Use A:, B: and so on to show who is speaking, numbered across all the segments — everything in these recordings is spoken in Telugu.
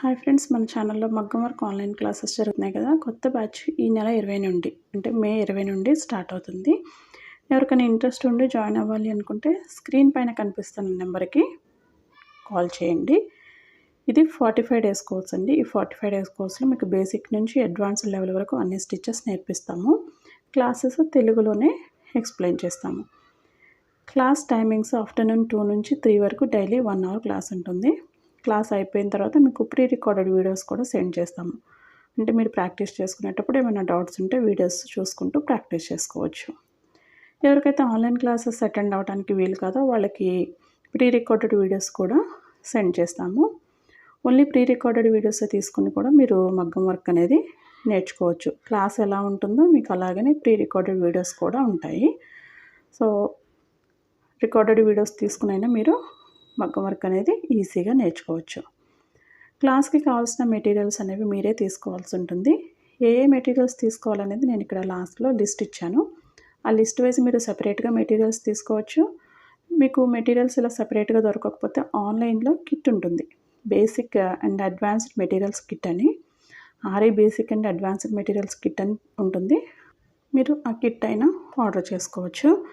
A: హాయ్ ఫ్రెండ్స్ మన ఛానల్లో మగ్గం వర్క్ ఆన్లైన్ క్లాసెస్ జరుగుతున్నాయి కదా. కొత్త బ్యాచ్ ఈ నెల ఇరవై నుండి అంటే మే ఇరవై నుండి స్టార్ట్ అవుతుంది. ఎవరికైనా ఇంట్రెస్ట్ ఉండి జాయిన్ అవ్వాలి అనుకుంటే స్క్రీన్ పైన కనిపిస్తున్న నెంబర్కి కాల్ చేయండి. ఇది ఫార్టీ ఫైవ్ డేస్ కోర్స్ అండి. ఈ ఫార్టీ ఫైవ్ డేస్ కోర్స్లో మీకు బేసిక్ నుంచి అడ్వాన్స్ లెవెల్ వరకు అన్ని స్టిచెస్ నేర్పిస్తాము. క్లాసెస్ తెలుగులోనే ఎక్స్ప్లెయిన్ చేస్తాము. క్లాస్ టైమింగ్స్ ఆఫ్టర్నూన్ టూ నుంచి త్రీ వరకు డైలీ వన్ అవర్ క్లాస్ ఉంటుంది. క్లాస్ అయిపోయిన తర్వాత మీకు ప్రీ రికార్డెడ్ వీడియోస్ కూడా సెండ్ చేస్తాము. అంటే మీరు ప్రాక్టీస్ చేసుకునేటప్పుడు ఏమైనా డౌట్స్ ఉంటే వీడియోస్ చూసుకుంటూ ప్రాక్టీస్ చేసుకోవచ్చు. ఎవరికైతే ఆన్లైన్ క్లాసెస్ అటెండ్ అవ్వడానికి వీలు కాదో వాళ్ళకి ప్రీ రికార్డెడ్ వీడియోస్ కూడా సెండ్ చేస్తాము. ఓన్లీ ప్రీ రికార్డెడ్ వీడియోస్ తీసుకుని కూడా మీరు మగ్గం వర్క్ అనేది నేర్చుకోవచ్చు. క్లాస్ ఎలా ఉంటుందో మీకు అలాగనే ప్రీ రికార్డెడ్ వీడియోస్ కూడా ఉంటాయి. సో రికార్డెడ్ వీడియోస్ తీసుకునైనా మీరు మగ్గం వర్క్ అనేది ఈజీగా నేర్చుకోవచ్చు. క్లాస్కి కావాల్సిన మెటీరియల్స్ అనేవి మీరే తీసుకోవాల్సి ఉంటుంది. ఏ ఏ మెటీరియల్స్ తీసుకోవాలనేది నేను ఇక్కడ లాస్ట్లో లిస్ట్ ఇచ్చాను. ఆ లిస్ట్ వైజ్ మీరు సపరేట్గా మెటీరియల్స్ తీసుకోవచ్చు. మీకు మెటీరియల్స్ ఇలా సపరేట్గా దొరకకపోతే ఆన్లైన్లో కిట్ ఉంటుంది. Basic and advanced materials kit అని. RI basic and advanced materials kit అని ఉంటుంది. మీరు ఆ కిట్ అయినా ఆర్డర్ చేసుకోవచ్చు.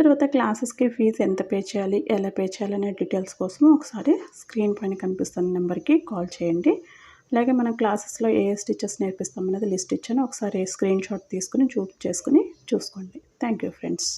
A: తర్వాత క్లాసెస్కి ఫీజు ఎంత పే చేయాలి ఎలా పే చేయాలి అనే డీటెయిల్స్ కోసం ఒకసారి స్క్రీన్ పైన కనిపిస్తున్న నెంబర్కి కాల్ చేయండి. అలాగే మనం క్లాసెస్లో ఏ ఏ స్టిచెస్ నేర్పిస్తామనేది లిస్ట్ ఇచ్చాను. ఒకసారి స్క్రీన్ షాట్ తీసుకుని జూమ్ చేసుకుని చూసుకోండి. Thank you friends.